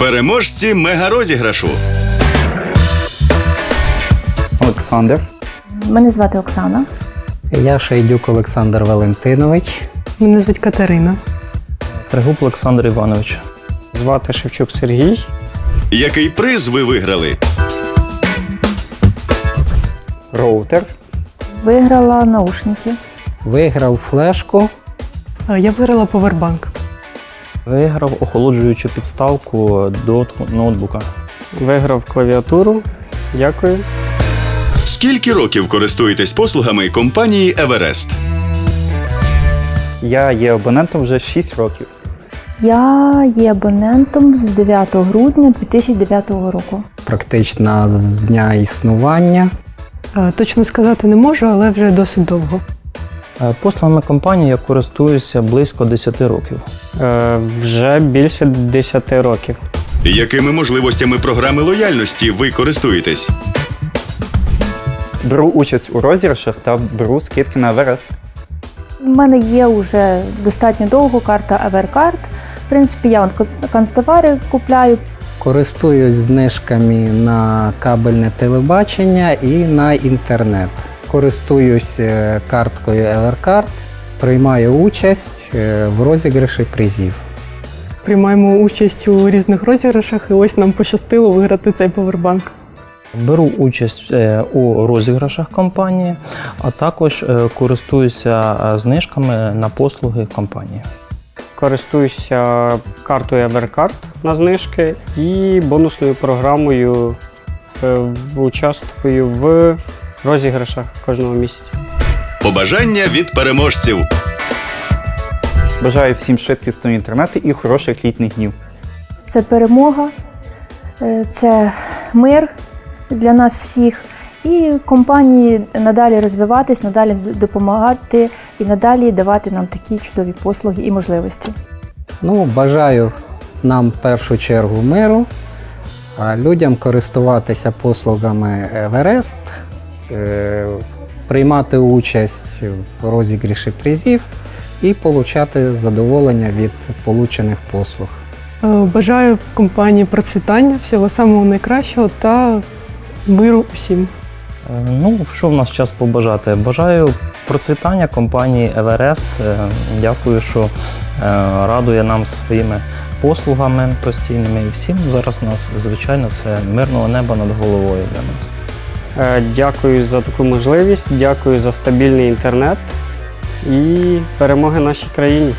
Переможці мегарозіграшу. Олександр. Мене звати Оксана. Я Шейдюк Олександр Валентинович. Мене звуть Катерина. Трегуб Олександр Іванович. Звати Шевчук Сергій. Який приз ви виграли? Роутер. Виграла наушники. Виграв флешку. Я виграла повербанк. Виграв охолоджуючу підставку до ноутбука. Виграв клавіатуру. Дякую. Скільки років користуєтесь послугами компанії Еверест? Я є абонентом вже 6 років. Я є абонентом з 9 грудня 2009 року. Практично з дня існування. Е, Точно сказати не можу, але вже досить довго. Е, Послугами компанії я користуюся близько 10 років. Е, вже більше 10 років. Якими можливостями програми лояльності ви користуєтесь? Беру участь у розіграшах та беру скидки на Еверест. У мене є вже достатньо довго карта Evercard. В принципі, я канцтовари купляю. Користуюсь знижками на кабельне телебачення і на інтернет. Користуюсь е, карткою Evercard, приймаю участь е, в розіграші призів. Приймаємо участь у різних розіграшах, і ось нам пощастило виграти цей повербанк. Беру участь е, у розіграшах компанії, а також користуюся знижками на послуги компанії. Користуюся картою Evercard на знижки і бонусною програмою участвую в розіграшах кожного місяця. Побажання від переможців. Бажаю всім швидкісного інтернету і хороших літніх днів. Це перемога, е, це мир для нас всіх. І компанії надалі розвиватись, надалі допомагати і надалі давати нам такі чудові послуги і можливості. Ну, бажаю нам в першу чергу миру, а людям користуватися послугами Еверест, приймати участь в розігріші призів і отримати задоволення від получених послуг. Е, Бажаю компанії процвітання, всього самого найкращого та миру усім. Е, Ну, що в нас час побажати? Бажаю процвітання компанії Еверест. Е, Дякую, що е, радує нам своїми послугами постійними. І всім зараз у нас, звичайно, це мирного неба над головою для нас. Е, Дякую за таку можливість, дякую за стабільний інтернет і перемоги нашій країні.